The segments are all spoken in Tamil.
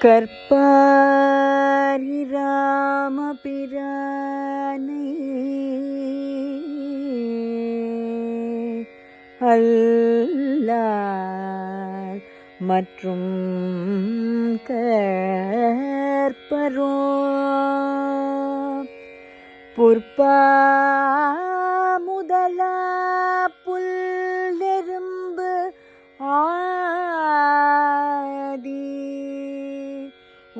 கற்பாரி ராமபிரானை அல்லார் மற்றும் கற்பரோ. புற்பா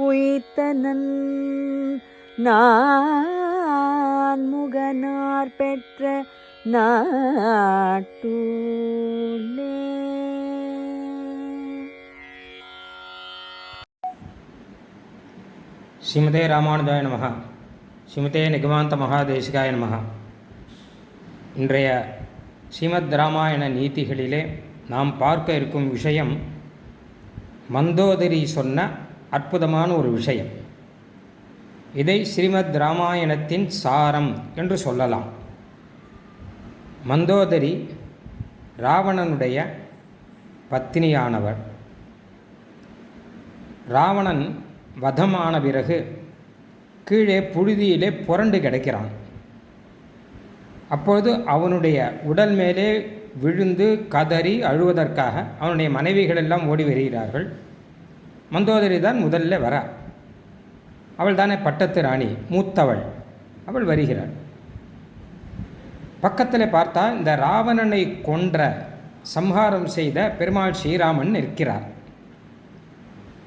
உயிர்த்தனன் நான் முகனார் பெற்ற நாட்டூலே ஸ்ரீமதே ராமானுஜாய நமக ஸ்ரீமதே நிகமாந்த மகாதேசிகாய நமக இன்றைய ஸ்ரீமத் ராமாயண நீதிகளிலே நாம் பார்க்க இருக்கும் விஷயம் மந்தோதரி சொன்ன அற்புதமான ஒரு விஷயம். இதை ஸ்ரீமத் ராமாயணத்தின் சாரம் என்று சொல்லலாம். மந்தோதரி ராவணனுடைய பத்தினியானவர் ராவணன் வதமான பிறகு கீழே புழுதியிலே புரண்டு கிடைக்கிறான். அப்பொழுது அவனுடைய உடல் மேலே விழுந்து கதறி அழுவதற்காக அவனுடைய மனைவிகள் எல்லாம் ஓடி வருகிறார்கள். மந்தோதரி தான் முதல்ல வர. அவள் தானே பட்டத்து ராணி மூத்தவள். அவள் வருகிறாள். பக்கத்தில் பார்த்தா இந்த ராவணனை கொன்ற சம்ஹாரம் செய்த பெருமாள் ஸ்ரீராமன் நிற்கிறார்.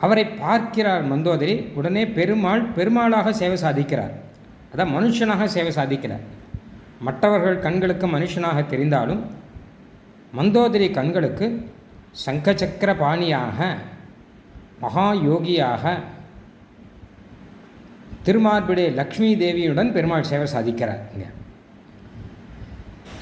அவரை பார்க்கிறார் மந்தோதரி உடனே பெருமாள் பெருமாளாக சேவை சாதிக்கிறார். அதான் மனுஷனாக சேவை சாதிக்கிறார். மற்றவர்கள் கண்களுக்கு மனுஷனாக தெரிந்தாலும் மந்தோதரி கண்களுக்கு சங்கச்சக்கர பாணியாக மகா யோகியாக திருமார்பிடே லக்ஷ்மி தேவியுடன் பெருமாள் சேவை சாதிக்கிறார். இங்கே.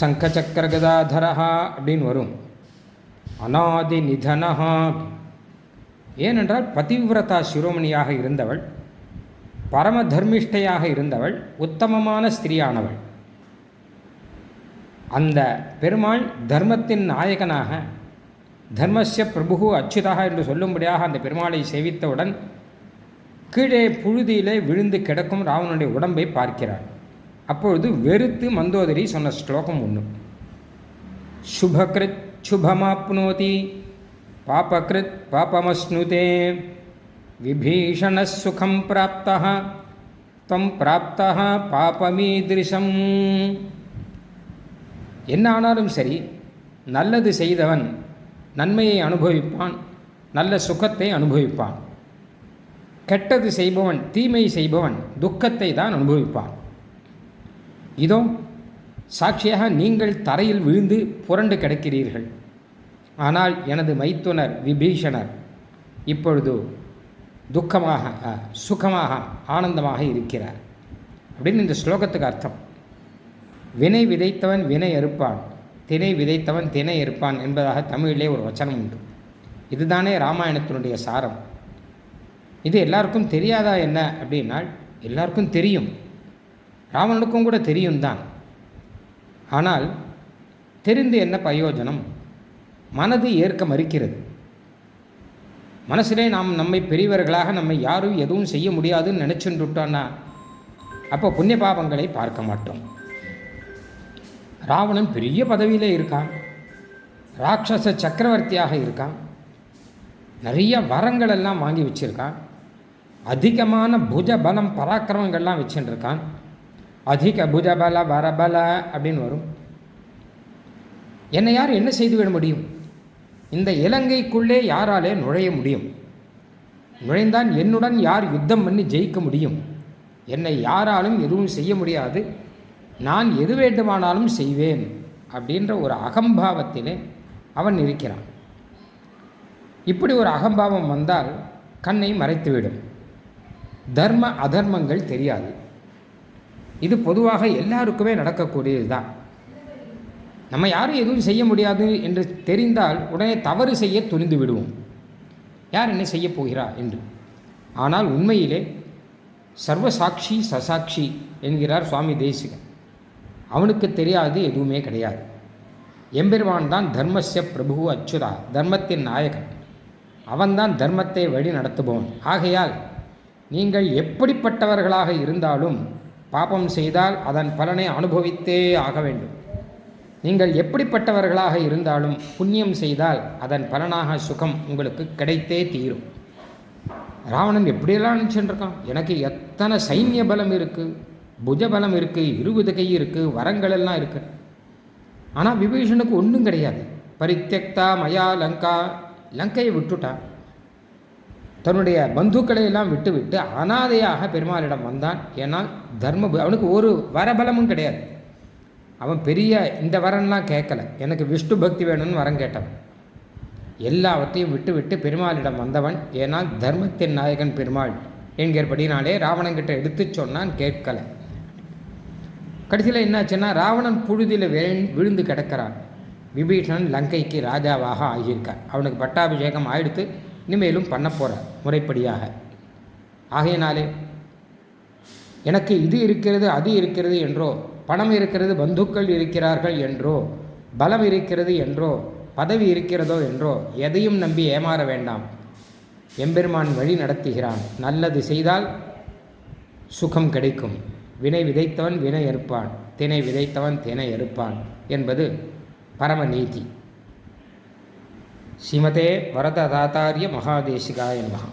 சங்கச்சக்கர அப்படின்னு வரும். அநாதி நிதனஹா ஏனென்றால் பதிவிரதா சிரோமணியாக இருந்தவள் பரம தர்மிஷ்டையாக இருந்தவள் உத்தமமான ஸ்திரியானவள். அந்த பெருமாள் தர்மத்தின் நாயகனாக தர்மஸ்ய பிரபு அச்சுதாக என்று சொல்லும்படியாக அந்த பெருமாளை சேவித்தவுடன் கீழே புழுதியிலே விழுந்து கிடக்கும் ராவனுடைய உடம்பை பார்க்கிறார். அப்பொழுது வெறுத்து மந்தோதரி சொன்ன ஸ்லோகம் ஒன்று சுபகிருத் சுபமாப்னோதி பாபகிருத் பாபமஸ்னுதே விபீஷண சுகம் பிராப்தா தம் பிராப்தா பாபமீதிருஷம் என்ன ஆனாலும் சரி நல்லது செய்தவன் நன்மையை அனுபவிப்பான் நல்ல சுகத்தை அனுபவிப்பான். கெட்டது செய்பவன் தீமை செய்பவன் துக்கத்தை தான் அனுபவிப்பான். இதோ சாட்சியாக நீங்கள் தரையில் விழுந்து புரண்டு கிடக்கிறீர்கள். ஆனால் எனது மைத்துனர் விபீஷணர் இப்பொழுது துக்கமாக சுகமாக ஆனந்தமாக இருக்கிறார். அப்படின்னு இந்த ஸ்லோகத்துக்கு அர்த்தம். வினை விதைத்தவன் வினை அறுப்பான். தினை விதைத்தவன் தினை இருப்பான் என்பதாக தமிழிலே ஒரு வச்சனம் உண்டு. இதுதானே ராமாயணத்தினுடைய சாரம். இது எல்லாருக்கும் தெரியாதா என்ன அப்படின்னால் எல்லாருக்கும் தெரியும். ராவணனுக்கும் கூட தெரியும் தான். ஆனால் தெரிந்து என்ன பிரயோஜனம்? மனது ஏற்க மறுக்கிறது. மனசிலே நாம் நம்மை பெரியவர்களாக நம்மை யாரும் எதுவும் செய்ய முடியாதுன்னு நினச்சுட்டுட்டோன்னா அப்போ புண்ணிய பாவங்களை பார்க்க மாட்டோம். ராவணன் பெரிய பதவியில் இருக்கான். ராட்சச சக்கரவர்த்தியாக இருக்கான். நிறைய வரங்கள் எல்லாம் வாங்கி வச்சிருக்கான். அதிகமான புஜ பலம் பராக்கிரமங்கள்லாம் வச்சுட்டு அதிக அதிக புஜபல வரபல அப்படின்னு வரும். என்னை யார் என்ன செய்து விட முடியும்? இந்த இலங்கைக்குள்ளே யாராலே நுழைய முடியும்? நுழைந்தான் என்னுடன் யார் யுத்தம் பண்ணி ஜெயிக்க முடியும்? என்னை யாராலும் எதுவும் செய்ய முடியாது. நான் எது வேண்டுமானாலும் செய்வேன் அப்படின்ற ஒரு அகம்பாவத்திலே அவன் இருக்கிறான். இப்படி ஒரு அகம்பாவம் வந்தால் கண்ணை மறைத்துவிடும். தர்ம அதர்மங்கள் தெரியாது. இது பொதுவாக எல்லாருக்குமே நடக்கக்கூடியது தான் நம்ம யாரும் எதுவும் செய்ய முடியாது என்று தெரிந்தால் உடனே தவறு செய்ய துணிந்து விடுவோம். யார் என்ன செய்ய போகிறா என்று. ஆனால் உண்மையிலே சர்வசாட்சி சசாட்சி என்கிறார் சுவாமி தேசிகன். அவனுக்கு தெரியாது எதுவுமே கிடையாது. எம்பெருமான் தான் தர்மஸ்ய பிரபு அச்சுதா தர்மத்தின் நாயகன். அவன்தான் தர்மத்தை வழி நடத்துபவன். ஆகையால் நீங்கள் எப்படிப்பட்டவர்களாக இருந்தாலும் பாபம் செய்தால் அதன் பலனை அனுபவித்தே ஆக வேண்டும். நீங்கள் எப்படிப்பட்டவர்களாக இருந்தாலும் புண்ணியம் செய்தால் அதன் பலனாக சுகம் உங்களுக்கு கிடைத்தே தீரும். ராவணன் எப்படியெல்லாம் நினச்சிட்டுருக்கான் எனக்கு எத்தனை சைன்ய பலம் இருக்குது புஜபலம் இருக்குது இருபது கை இருக்குது வரங்கள் எல்லாம் இருக்குது ஆனால் விபீஷனுக்கு ஒன்றும் கிடையாது. பரித்தெக்தா மயா லங்கா லங்கையை விட்டுட்டான் தன்னுடைய பந்துக்களை எல்லாம் அனாதையாக பெருமாளிடம் வந்தான். ஏன்னால் தர்ம அவனுக்கு ஒரு வரபலமும் கிடையாது. அவன் பெரிய இந்த வரன்லாம் கேட்கல. எனக்கு விஷ்ணு பக்தி வேணும்னு வரம் கேட்டவன். எல்லாவற்றையும் விட்டுவிட்டு பெருமாளிடம் வந்தவன் ஏனால் தர்மத்தின் நாயகன் பெருமாள். என்கிறபடினாலே ராவணங்கிட்ட எடுத்து சொன்னான் கேட்கலை. கடைசியில் என்னாச்சுன்னா ராவணன் புழுதியில் விழுந்து கிடக்கிறான். விபீஷணன் லங்கைக்கு ராஜாவாக ஆகியிருக்கார். அவனுக்கு பட்டாபிஷேகம் ஆயிடுத்து இனிமேலும் பண்ண போகிறார் முறைப்படியாக. ஆகையினாலே எனக்கு இது இருக்கிறது அது இருக்கிறது என்றோ பணம் இருக்கிறது பந்துக்கள் இருக்கிறார்கள் என்றோ பலம் இருக்கிறது என்றோ பதவி இருக்கிறதோ என்றோ எதையும் நம்பி ஏமாற வேண்டாம். எம்பெருமான் வழி நடத்துகிறான். நல்லது செய்தால் சுகம் கிடைக்கும். வினை விதைத்தவன் வினை அறுப்பான் தினை விதைத்தவன் தினை எறுப்பான் என்பது பரம நீதி. ஸ்ரீமதே வரததாத்தாரிய மகாதேசிகாய நமகா